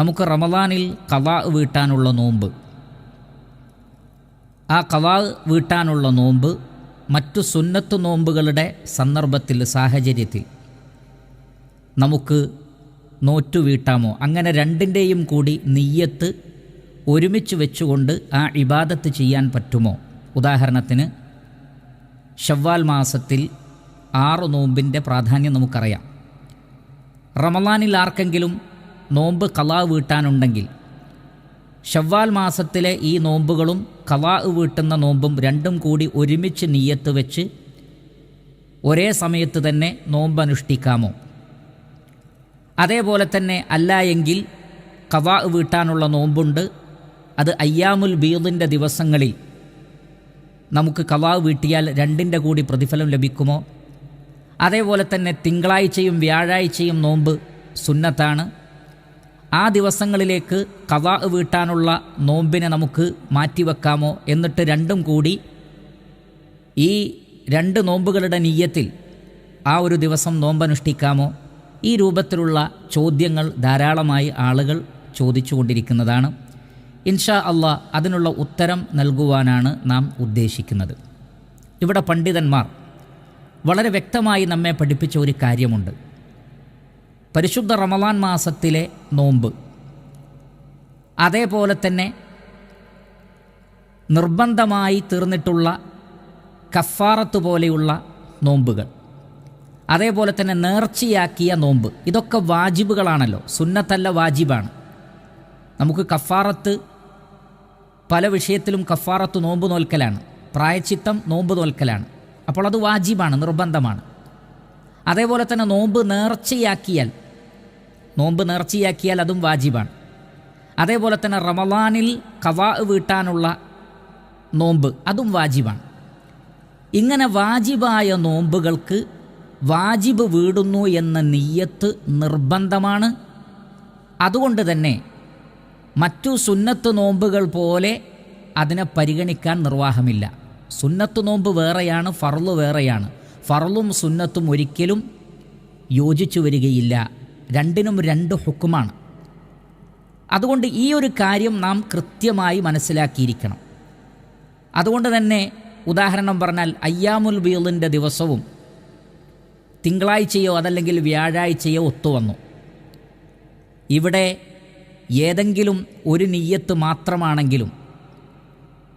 നമുക്ക് റമദാനിൽ കവാ വീട്ടാനുള്ള നോമ്പ്. ആ കവാ വീട്ടാനുള്ള നോമ്പ് മറ്റു സുന്നത്ത് നോമ്പുകളുടെ സന്ദർഭത്തിൽ സാഹചര്യത്തിൽ നമുക്ക് നോറ്റു വീട്ടാമോ? അങ്ങനെ രണ്ടിന്റെയും കൂടി നെയ്യത്ത് ഒരുമിച്ച് വെച്ചുകൊണ്ട് ആ ഇബാദത്ത് ചെയ്യാൻ പറ്റുമോ? ഉദാഹരണത്തിന് ഷവ്വാൽ മാസത്തിൽ ആറ് നോമ്പിന്റെ പ്രാധാന്യം നമുക്കറിയാം. റമലാനിൽ ആർക്കെങ്കിലും നോമ്പ് കലാ വീട്ടാനുണ്ടെങ്കിൽ. ഷവ്വാൽ മാസത്തിലെ ഈ നോമ്പുകളും കലാ വീട്ടുന്ന നോമ്പും രണ്ടും കൂടി ഒരുമിച്ച് നീയത്ത് വെച്ച് ഒരേ സമയത്ത് തന്നെ നോമ്പ് അനുഷ്ഠിക്കാമോ അതേപോലെ തന്നെ അല്ല എങ്കിൽ കവാ വീട്ടാനുള്ള നോമ്പുണ്ട്. അത് അയ്യാമുൽ ബീദിന്റെ ദിവസങ്ങളിൽ നമുക്ക് കവാ വീട്ടിയാൽ രണ്ടിന്റെ കൂടി പ്രതിഫലം ലഭിക്കുമോ? അതേപോലെ തന്നെ തിങ്കളാഴ്ചയും വ്യാഴാഴ്ചയും നോമ്പ് സുന്നത്താണ്. ആ ദിവസങ്ങളിലേക്ക് കവാ വീട്ടാനുള്ള നോമ്പിനെ നമുക്ക് മാറ്റിവെക്കാമോ എന്നിട്ട് രണ്ടും കൂടി ഈ രണ്ട് നോമ്പുകളുടെ നീയത്തിൽ ആ ഒരു ദിവസം നോമ്പനുഷ്ഠിക്കാമോ? ഈ രൂപത്തിലുള്ള ചോദ്യങ്ങൾ ധാരാളമായി ആളുകൾ ചോദിച്ചുകൊണ്ടിരിക്കുന്നതാണ്. ഇൻഷാ അള്ളാ അതിനുള്ള ഉത്തരം നൽകുവാനാണ് നാം ഉദ്ദേശിക്കുന്നത്. ഇവിടെ പണ്ഡിതന്മാർ വളരെ വ്യക്തമായി നമ്മെ പഠിപ്പിച്ച ഒരു കാര്യമുണ്ട്. പരിശുദ്ധ റമലാൻ മാസത്തിലെ നോമ്പ്. അതേപോലെ തന്നെ നിർബന്ധമായി തീർന്നിട്ടുള്ള കഫാറത്ത് പോലെയുള്ള നോമ്പുകൾ. അതേപോലെ തന്നെ നേർച്ചയാക്കിയ നോമ്പ്. ഇതൊക്കെ വാജിബുകളാണല്ലോ. സുന്നത്തല്ല വാജിബാണ്. നമുക്ക് കഫാറത്ത് പല വിഷയത്തിലും കഫാറത്ത് നോമ്പ് നോൽക്കലാണ്. പ്രായച്ചിത്തം നോമ്പ് നോൽക്കലാണ്. അപ്പോൾ അത് വാജിബാണ് നിർബന്ധമാണ്. അതേപോലെ തന്നെ നോമ്പ് നേർച്ചയാക്കിയാൽ നോമ്പ് നേർച്ചയാക്കിയാൽ അതും വാജിബാണ്. അതേപോലെ തന്നെ റമലാനിൽ കവാ വീട്ടാനുള്ള നോമ്പ് അതും വാജിബാണ്. ഇങ്ങനെ വാജിബായ നോമ്പുകൾക്ക് വാജിബ് വീടുന്നു എന്ന നീയത്ത് നിർബന്ധമാണ്. അതുകൊണ്ട് തന്നെ മറ്റു സുന്നത്ത് നോമ്പുകൾ പോലെ അതിനെ പരിഗണിക്കാൻ നിർവാഹമില്ല. സുന്നത്ത് നോമ്പ് വേറെയാണ് ഫർൾ വേറെയാണ്. ഫർളും സുന്നത്തും ഒരിക്കലും യോജിച്ചു വരികയില്ല. രണ്ടിനും രണ്ട് ഹുക്കുമാണ്. അതുകൊണ്ട് ഈ ഒരു കാര്യം നാം കൃത്യമായി മനസ്സിലാക്കിയിരിക്കണം. അതുകൊണ്ട് തന്നെ ഉദാഹരണം പറഞ്ഞാൽ അയ്യാമുൽ ബീളിന്റെ ദിവസവും തിങ്കളാഴ്ചയോ അതല്ലെങ്കിൽ വ്യാഴാഴ്ചയോ ഒത്തുവന്നു. ഇവിടെ ഏതെങ്കിലും ഒരു നീയത്ത് മാത്രമാണെങ്കിലും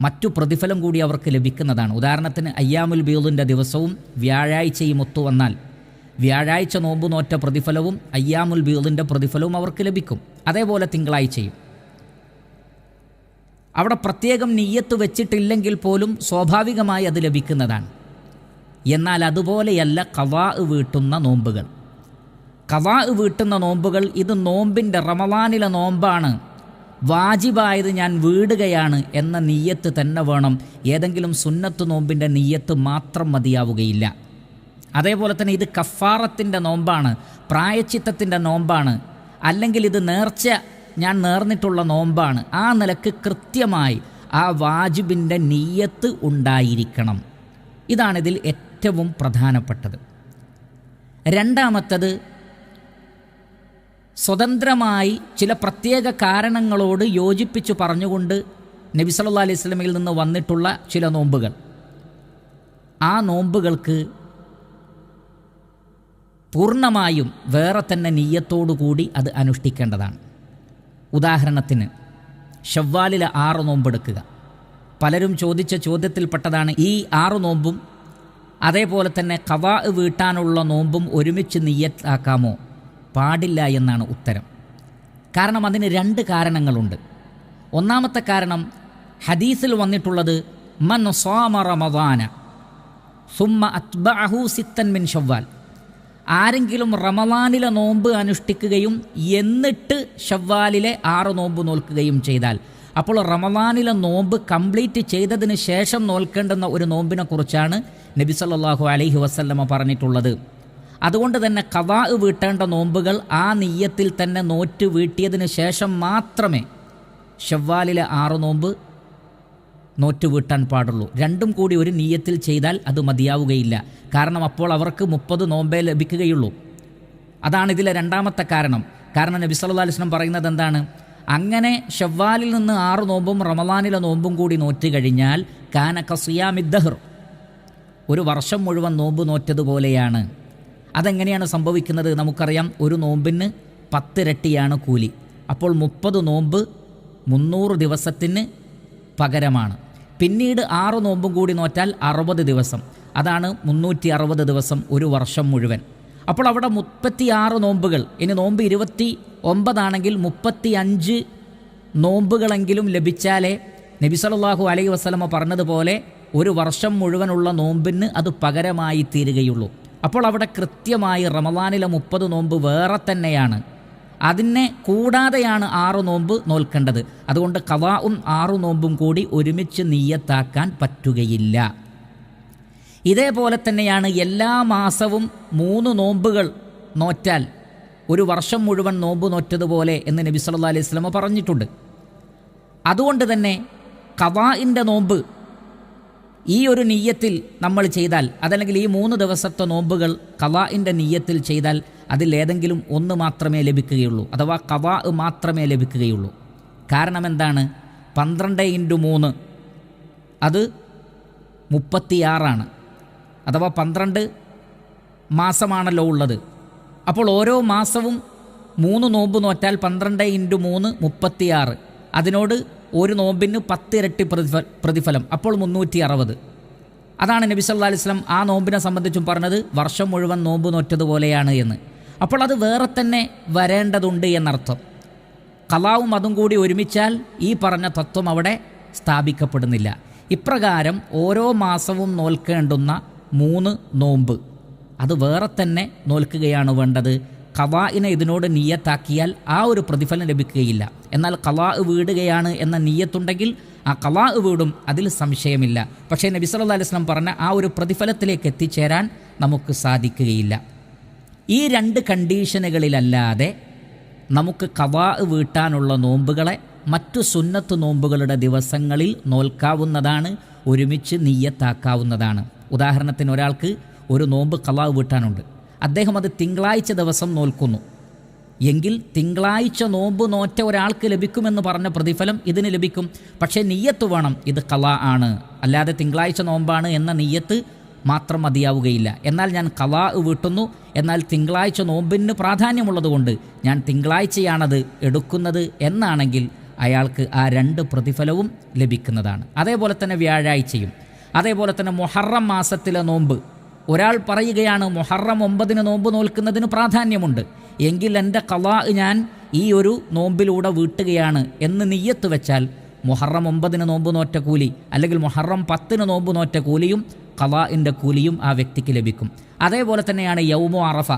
മറ്റു പ്രതിഫലം കൂടി അവർക്ക് ലഭിക്കുന്നതാണ്. ഉദാഹരണത്തിന് അയ്യാമുൽ ബീദിന്റെ ദിവസവും വ്യാഴാഴ്ചയും ഒത്തുവന്നാൽ വ്യാഴാഴ്ച നോമ്പ് നോറ്റ പ്രതിഫലവും അയ്യാമുൽ ബീദിന്റെ പ്രതിഫലവും അവർക്ക് ലഭിക്കും. അതേപോലെ തിങ്കളാഴ്ചയും. അവിടെ പ്രത്യേകം നീയത്ത് വെച്ചിട്ടില്ലെങ്കിൽ പോലും സ്വാഭാവികമായി അത് ലഭിക്കുന്നതാണ്. എന്നാൽ അതുപോലെയല്ല കവാ വീട്ടുന്ന നോമ്പുകൾ. കവാ വീട്ടുന്ന നോമ്പുകൾ ഇത് നോമ്പിന്റെ റമവാനിലെ നോമ്പാണ്. വാജിബായത് ഞാൻ വീടുകയാണ് എന്ന നീയത്ത് തന്നെ വേണം. ഏതെങ്കിലും സുന്നത്ത് നോമ്പിന്റെ നീയത്ത് മാത്രം മതിയാവുകയില്ല. അതേപോലെ തന്നെ ഇത് കഫാറത്തിന്റെ നോമ്പാണ് പ്രായച്ചിത്തത്തിന്റെ നോമ്പാണ് അല്ലെങ്കിൽ ഇത് നേർച്ച ഞാൻ നേർന്നിട്ടുള്ള നോമ്പാണ്. ആ നിലയ്ക്ക് കൃത്യമായി ആ വാജിബിന്റെ നീയത്ത് ഉണ്ടായിരിക്കണം. ഇതാണിതിൽ ഏറ്റവും പ്രധാനപ്പെട്ടത്. രണ്ടാമത്തത് സ്വതന്ത്രമായി ചില പ്രത്യേക കാരണങ്ങളോട് യോജിപ്പിച്ചു പറഞ്ഞുകൊണ്ട് നബി സല്ലാ അലൈഹി സ്വലമയിൽ നിന്ന് വന്നിട്ടുള്ള ചില നോമ്പുകൾ. ആ നോമ്പുകൾക്ക് പൂർണമായും വേറെ തന്നെ നീയത്തോടുകൂടി അത് അനുഷ്ഠിക്കേണ്ടതാണ്. ഉദാഹരണത്തിന് ഷവ്വാലിലെ ആറ് നോമ്പെടുക്കുക. പലരും ചോദിച്ച ചോദ്യത്തിൽപ്പെട്ടതാണ് ഈ ആറ് നോമ്പും അതേപോലെ തന്നെ കവാ വീട്ടാനുള്ള നോമ്പും ഒരുമിച്ച് നീയത്താക്കാമോ പാടില്ല എന്നാണ് ഉത്തരം. കാരണം അതിന് രണ്ട് കാരണങ്ങളുണ്ട്. ഒന്നാമത്തെ കാരണം ഹദീസിൽ വന്നിട്ടുള്ളത് മൻ സോമ റമദാന സുമ്മ അത്ബഅഹു സിത്തൻ മിൻ ഷവ്വാൽ. ആരെങ്കിലും റമദാനിലെ നോമ്പ് അനുഷ്ഠിക്കുകയും എന്നിട്ട് ഷവ്വാലിലെ ആറ് നോമ്പ് നോൽക്കുകയും ചെയ്താൽ അപ്പോൾ റമദാനിലെ നോമ്പ് കംപ്ലീറ്റ് ചെയ്തതിന് ശേഷം നോൽക്കേണ്ടുന്ന ഒരു നോമ്പിനെക്കുറിച്ചാണ് നബി സല്ലല്ലാഹു അലൈഹി വസല്ലമ പറഞ്ഞിട്ടുള്ളത്. അതുകൊണ്ട് തന്നെ കവാ വീട്ടേണ്ട നോമ്പുകൾ ആ നെയ്യത്തിൽ തന്നെ നോറ്റ് വീട്ടിയതിന് ശേഷം മാത്രമേ ഷവ്വാലിലെ ആറ് നോമ്പ് നോറ്റ് വീട്ടാൻ പാടുള്ളൂ. രണ്ടും കൂടി ഒരു നീയത്തിൽ ചെയ്താൽ അത് മതിയാവുകയില്ല. കാരണം അപ്പോൾ അവർക്ക് മുപ്പത് നോമ്പേ ലഭിക്കുകയുള്ളൂ. അതാണ് ഇതിലെ രണ്ടാമത്തെ കാരണം. കാരണം നബി സല്ലല്ലാഹു അലൈഹി വസല്ലം പറയുന്നത് എന്താണ്? അങ്ങനെ ഷവ്വാലിൽ നിന്ന് ആറ് നോമ്പും റമദാനിലെ നോമ്പും കൂടി നോറ്റ് കഴിഞ്ഞാൽ കാനക്ക സുയാമിദ്ദഹർ. ഒരു വർഷം മുഴുവൻ നോമ്പ് നോറ്റതുപോലെയാണ്. അതെങ്ങനെയാണ് സംഭവിക്കുന്നത് നമുക്കറിയാം. ഒരു നോമ്പിന് പത്തിരട്ടിയാണ് കൂലി. അപ്പോൾ മുപ്പത് നോമ്പ് മുന്നൂറ് ദിവസത്തിന് പകരമാണ്. പിന്നീട് ആറ് നോമ്പും കൂടി നോറ്റാൽ അറുപത് ദിവസം. അതാണ് മുന്നൂറ്റി അറുപത് ദിവസം ഒരു വർഷം മുഴുവൻ. അപ്പോൾ അവിടെ മുപ്പത്തിയാറ് നോമ്പുകൾ. ഇനി നോമ്പ് ഇരുപത്തി ഒമ്പതാണെങ്കിൽ മുപ്പത്തി അഞ്ച് നോമ്പുകളെങ്കിലും ലഭിച്ചാലേ നബി സല്ലല്ലാഹു അലൈഹി വസല്ലമ പറഞ്ഞതുപോലെ ഒരു വർഷം മുഴുവനുള്ള നോമ്പിന് അത് പകരമായി തീരുകയുള്ളൂ. അപ്പോൾ അവിടെ കൃത്യമായി റമദാനിലെ മുപ്പത് നോമ്പ് വേറെ തന്നെയാണ്. അതിനെ കൂടാതെയാണ് ആറ് നോമ്പ് നോൽക്കേണ്ടത്. അതുകൊണ്ട് കവാവും ആറു നോമ്പും കൂടി ഒരുമിച്ച് നീയത്താക്കാൻ പറ്റുകയില്ല. ഇതേപോലെ തന്നെയാണ് എല്ലാ മാസവും മൂന്ന് നോമ്പുകൾ നോറ്റാൽ ഒരു വർഷം മുഴുവൻ നോമ്പ് നോറ്റതുപോലെ എന്ന് നബി സല്ലാ അലൈഹി സ്വലമ പറഞ്ഞിട്ടുണ്ട്. അതുകൊണ്ട് തന്നെ കവാഇന്റെ നോമ്പ് ഈ ഒരു നീയത്തിൽ നമ്മൾ ചെയ്താൽ അതല്ലെങ്കിൽ ഈ മൂന്ന് ദിവസത്തെ നോമ്പുകൾ കവാഇന്റെ നീയത്തിൽ ചെയ്താൽ അതിലേതെങ്കിലും ഒന്ന് മാത്രമേ ലഭിക്കുകയുള്ളൂ അഥവാ കവാ മാത്രമേ ലഭിക്കുകയുള്ളൂ. കാരണം എന്താണ്? പന്ത്രണ്ട് ഇന്റു മൂന്ന് അത് മുപ്പത്തിയാറാണ്. അഥവാ പന്ത്രണ്ട് മാസമാണല്ലോ ഉള്ളത്. അപ്പോൾ ഓരോ മാസവും മൂന്ന് നോമ്പ് നോറ്റാൽ പന്ത്രണ്ട് ഇന്റു മൂന്ന് മുപ്പത്തിയാറ്. അതിനോട് ഒരു നോമ്പിന് പത്തിരട്ടി പ്രതിഫ പ്രതിഫലം. അപ്പോൾ മുന്നൂറ്റി അറുപത് അതാണ് നബി സല്ലാ അലൈഹി സ്വലം ആ നോമ്പിനെ സംബന്ധിച്ചും പറഞ്ഞത് വർഷം മുഴുവൻ നോമ്പ് നോറ്റതുപോലെയാണ് എന്ന്. അപ്പോൾ അത് വേറെ തന്നെ വരേണ്ടതുണ്ട് എന്നർത്ഥം. കലാവും അതും കൂടി ഒരുമിച്ചാൽ ഈ പറഞ്ഞ തത്വം അവിടെ സ്ഥാപിക്കപ്പെടുന്നില്ല. ഇപ്രകാരം ഓരോ മാസവും നോൽക്കേണ്ടുന്ന മൂന്ന് നോമ്പ്. അത് വേറെ തന്നെ നോൽക്കുകയാണ് വേണ്ടത്. കവാഇനെ ഇതിനോട് നീയത്താക്കിയാൽ ആ ഒരു പ്രതിഫലം ലഭിക്കുകയില്ല. എന്നാൽ കലാ വീടുകയാണ് എന്ന നീയത്തുണ്ടെങ്കിൽ ആ കലാ വീടും അതിൽ സംശയമില്ല. പക്ഷേ നബി സല്ലല്ലാഹു അലൈഹി വസല്ലം പറഞ്ഞ ആ ഒരു പ്രതിഫലത്തിലേക്ക് എത്തിച്ചേരാൻ നമുക്ക് സാധിക്കുകയില്ല. ഈ രണ്ട് കണ്ടീഷനുകളിലല്ലാതെ നമുക്ക് കവാ വീട്ടാനുള്ള നോമ്പുകളെ മറ്റു സുന്നത്ത് നോമ്പുകളുടെ ദിവസങ്ങളിൽ നോൽക്കാവുന്നതാണ് ഒരുമിച്ച് നീയത്താക്കാവുന്നതാണ് ഉദാഹരണത്തിന് ഒരാൾക്ക് ഒരു നോമ്പ് കവാ വീട്ടാനുണ്ട്. അദ്ദേഹം അത് തിങ്കളാഴ്ച ദിവസം നോൽക്കുന്നു. എങ്കിൽ തിങ്കളാഴ്ച നോമ്പ് നോറ്റ ഒരാൾക്ക് ലഭിക്കുമെന്ന് പറഞ്ഞ പ്രതിഫലം ഇതിന് ലഭിക്കും. പക്ഷേ നീയത്ത് വേണം ഇത് കല ആണ്. അല്ലാതെ തിങ്കളാഴ്ച നോമ്പാണ് എന്ന നീയത്ത് മാത്രം മതിയാവുകയില്ല. എന്നാൽ ഞാൻ കലാ വീട്ടുന്നു. എന്നാൽ തിങ്കളാഴ്ച നോമ്പിന് പ്രാധാന്യമുള്ളതുകൊണ്ട് ഞാൻ തിങ്കളാഴ്ചയാണത് എടുക്കുന്നത് എന്നാണെങ്കിൽ അയാൾക്ക് ആ രണ്ട് പ്രതിഫലവും ലഭിക്കുന്നതാണ്. അതേപോലെ തന്നെ വ്യാഴാഴ്ചയും. അതേപോലെ തന്നെ മൊഹറം മാസത്തിലെ നോമ്പ്. ഒരാൾ പറയുകയാണ് മൊഹറം ഒമ്പതിന് നോമ്പ് നോൽക്കുന്നതിന് പ്രാധാന്യമുണ്ട്. എങ്കിൽ എന്റെ കലാ ഞാൻ ഈ ഒരു നോമ്പിലൂടെ വീട്ടുകയാണ് എന്ന് നെയ്യത്ത് വെച്ചാൽ മുഹറം ഒമ്പതിന് നോമ്പ് നോറ്റ കൂലി അല്ലെങ്കിൽ മുഹറം പത്തിന് നോമ്പ് നോറ്റ കൂലിയും കലാഇന്റെ കൂലിയും ആ വ്യക്തിക്ക് ലഭിക്കും. അതേപോലെ തന്നെയാണ് യൗമോ അറഫ.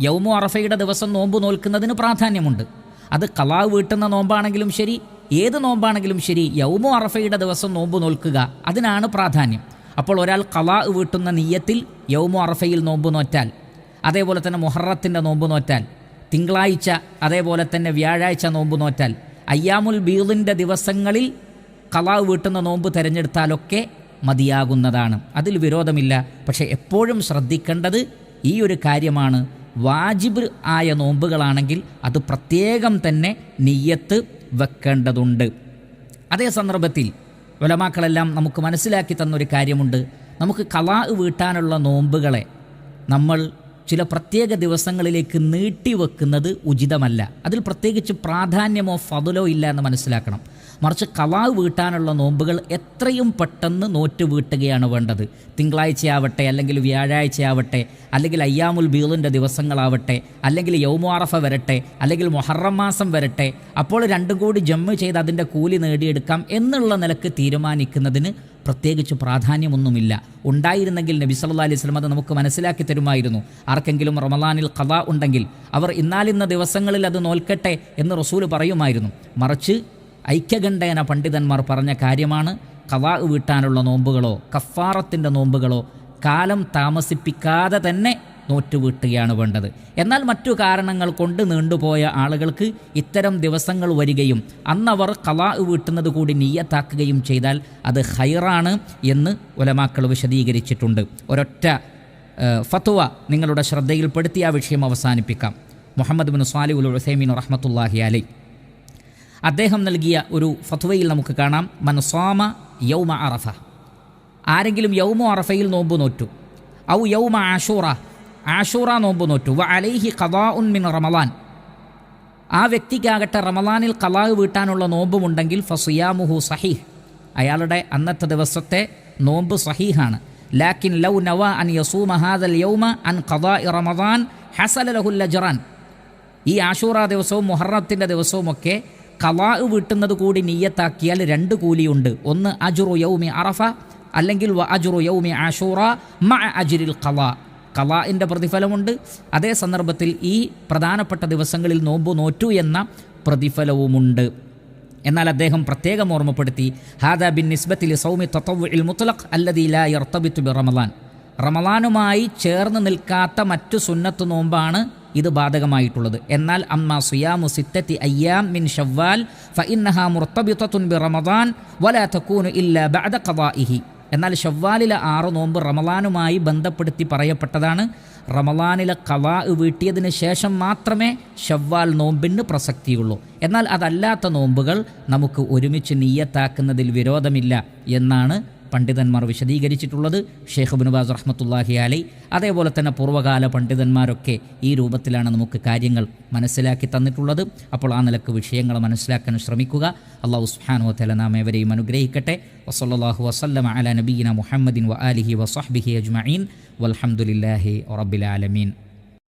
യൗമോ അറഫയുടെ ദിവസം നോമ്പ് നോൽക്കുന്നതിന് പ്രാധാന്യമുണ്ട്. അത് കലാ വീട്ടുന്ന നോമ്പാണെങ്കിലും ശരി ഏത് നോമ്പാണെങ്കിലും ശരി യൗമോ അറഫയുടെ ദിവസം നോമ്പ് നോൽക്കുക അതിനാണ് പ്രാധാന്യം. അപ്പോൾ ഒരാൾ കലാ വീട്ടുന്ന നീയത്തിൽ യൗമോ അറഫയിൽ നോമ്പ് നോറ്റാൽ അതേപോലെ തന്നെ മുഹറത്തിന്റെ നോമ്പ് നോറ്റാൽ തിങ്കളാഴ്ച അതേപോലെ തന്നെ വ്യാഴാഴ്ച നോമ്പ് നോറ്റാൽ അയ്യാമുൽ ബീദിന്റെ ദിവസങ്ങളിൽ കലാവ് വീട്ടുന്ന നോമ്പ് തിരഞ്ഞെടുത്താലൊക്കെ മതിയാകുന്നതാണ്. അതിൽ വിരോധമില്ല. പക്ഷേ എപ്പോഴും ശ്രദ്ധിക്കേണ്ടത് ഈ ഒരു കാര്യമാണ്. വാജിബ് ആയ നോമ്പുകളാണെങ്കിൽ അത് പ്രത്യേകം തന്നെ നെയ്യത്ത് വെക്കേണ്ടതുണ്ട്. അതേ സന്ദർഭത്തിൽ ഉലമാക്കളെല്ലാം നമുക്ക് മനസ്സിലാക്കി തന്നൊരു കാര്യമുണ്ട്. നമുക്ക് കലാ വീട്ടാനുള്ള നോമ്പുകളെ നമ്മൾ ചില പ്രത്യേക ദിവസങ്ങളിലേക്ക് നീട്ടിവെക്കുന്നത് ഉചിതമല്ല. അതിൽ പ്രത്യേകിച്ച് പ്രാധാന്യമോ ഫതുലോ ഇല്ല എന്ന് മനസ്സിലാക്കണം. മറിച്ച് കവാവ് വീട്ടാനുള്ള നോമ്പുകൾ എത്രയും പെട്ടെന്ന് നോറ്റ് വീട്ടുകയാണ് വേണ്ടത്. തിങ്കളാഴ്ചയാവട്ടെ അല്ലെങ്കിൽ വ്യാഴാഴ്ചയാവട്ടെ അല്ലെങ്കിൽ അയ്യാമുൽ ബീളിന്റെ ദിവസങ്ങളാവട്ടെ അല്ലെങ്കിൽ യൗമാറഫ വരട്ടെ അല്ലെങ്കിൽ മൊഹറം മാസം വരട്ടെ. അപ്പോൾ രണ്ടും കൂടി ജമ്മ് ചെയ്ത് അതിന്റെ കൂലി നേടിയെടുക്കാം എന്നുള്ള നിലയ്ക്ക് തീരുമാനിക്കുന്നതിന് പ്രത്യേകിച്ച് പ്രാധാന്യമൊന്നുമില്ല. ഉണ്ടായിരുന്നെങ്കിൽ നബി സല്ലാ അലൈഹി സ്വലം അത് നമുക്ക് മനസ്സിലാക്കി തരുമായിരുന്നു. ആർക്കെങ്കിലും റമലാനിൽ കഥ ഉണ്ടെങ്കിൽ അവർ ഇന്നാലിന്ന ദിവസങ്ങളിൽ അത് നോൽക്കട്ടെ എന്ന് റസൂൽ പറയുമായിരുന്നു. മറിച്ച് ഐക്യകണ്ഠേന പണ്ഡിതന്മാർ പറഞ്ഞ കാര്യമാണ് കവാ വീട്ടാനുള്ള നോമ്പുകളോ കഫാറത്തിന്റെ നോമ്പുകളോ കാലം താമസിപ്പിക്കാതെ തന്നെ നോറ്റുവീട്ടുകയാണ് വേണ്ടത്. എന്നാൽ മറ്റു കാരണങ്ങൾ കൊണ്ട് നീണ്ടുപോയ ആളുകൾക്ക് ഇത്തരം ദിവസങ്ങൾ വരികയും അന്നവർ കലാ വീട്ടുന്നത് കൂടി നീയത്താക്കുകയും ചെയ്താൽ അത് ഹൈറാണ് എന്ന് ഒലമാക്കൾ വിശദീകരിച്ചിട്ടുണ്ട്. ഒരൊറ്റ ഫത്തുവ നിങ്ങളുടെ ശ്രദ്ധയിൽപ്പെടുത്തി ആ വിഷയം അവസാനിപ്പിക്കാം. മുഹമ്മദ് ബിൻ സാലി ഉൽ ഹുസൈമിൻ റഹ്മത്തുല്ലാഹി അലൈ അദ്ദേഹം നൽകിയ ഒരു ഫത്വയിൽ നമുക്ക് കാണാം. മനസ്വാമ യൗമ അറഫ. ആരെങ്കിലും യൗമ അറഫയിൽ നോമ്പ് നോറ്റു. ഔ യൗമ ആഷൂറ. ആഷൂറ നോമ്പ് നോറ്റു. വ അലൈഹി കഥാ ഉൻ മിൻ റമലാൻ. ആ വ്യക്തിക്കാകട്ടെ റമലാനിൽ കലാഹ് വീട്ടാനുള്ള നോമ്പുമുണ്ടെങ്കിൽ ഫസിയാമുഹു സഹീഹ്. അയാളുടെ അന്നത്തെ ദിവസത്തെ നോമ്പ് സഹീഹാണ്. ലാക്കിൻ ലൗ നവ അൻ യസൂമ ഹാദൽ യൗമ അൻ ഖദാ റമദാൻ ഹസല ലഹുൽ ജറാൻ ഈ ആഷൂറ ദിവസവും മുഹറത്തിന്റെ ദിവസവുമൊക്കെ കലാ വീട്ടുന്നത് കൂടി നീയത്താക്കിയാൽ രണ്ട് കൂലിയുണ്ട്. ഒന്ന് അജുറു യൗമി അറഫ അല്ലെങ്കിൽ വ അജുറു യൗമി ആഷൂറ മ അജിരിൽ കലാ കലാഇന്റെ പ്രതിഫലമുണ്ട്. അതേ സന്ദർഭത്തിൽ ഈ പ്രധാനപ്പെട്ട ദിവസങ്ങളിൽ നോമ്പു നോറ്റു എന്ന പ്രതിഫലവുമുണ്ട്. എന്നാൽ അദ്ദേഹം പ്രത്യേകം ഓർമ്മപ്പെടുത്തി ഹാദ ബിൻ നിസ്ബത്തിൽ സൗമി തത്തവുൽ മുത്തലഖ് അല്ലദീ ലാ യർത്തബിത്തു ബി റമലാൻ. റമലാനുമായി ചേർന്ന് നിൽക്കാത്ത മറ്റു സുന്നത്ത് നോമ്പാണ് ഇത് ബാധകമായിട്ടുള്ളത്. എന്നാൽ അമ്മ സുയാമു സിത്തത്തി അയ്യാം മിൻ ഷവ്വാൽ ഫഇന്നഹാ മുർത്തബിത്തുൻ ബി റമദാൻ വലാ തകൂനു ഇല്ല ബഅദ ഖദാഇഹി. എന്നാൽ ഷവ്വാലിലെ ആറ് നോമ്പ് റമലാനുമായി ബന്ധപ്പെടുത്തി പറയപ്പെട്ടതാണ്. റമലാനിലെ കവാ വീട്ടിയതിന് ശേഷം മാത്രമേ ഷവ്വാൽ നോമ്പിന് പ്രസക്തിയുള്ളൂ. എന്നാൽ അതല്ലാത്ത നോമ്പുകൾ നമുക്ക് ഒരുമിച്ച് നീയത്താക്കുന്നതിൽ വിരോധമില്ല എന്നാണ് പണ്ഡിതന്മാർ വിശദീകരിച്ചിട്ടുള്ളത് ഷെയ്ഖ് ബിനുബാസ് റഹ്മത്തുല്ലാഹി അലൈ. അതേപോലെ തന്നെ പൂർവകാല പണ്ഡിതന്മാരൊക്കെ ഈ രൂപത്തിലാണ് നമുക്ക് കാര്യങ്ങൾ മനസ്സിലാക്കി തന്നിട്ടുള്ളത്. അപ്പോൾ ആ നിലയ്ക്ക് വിഷയങ്ങൾ മനസ്സിലാക്കാൻ ശ്രമിക്കുക. അള്ളാഹു സുഹാനോ തല നാം ഏവരെയും അനുഗ്രഹിക്കട്ടെ. വസല്ലാഹു വസ്ലം അല നബീന മുഹമ്മദിൻ വ ആലിഹി വസ്ബിഹി അജ്മീൻ വലഹമുല്ലാഹി റബ്ബിൽ ആലമീൻ.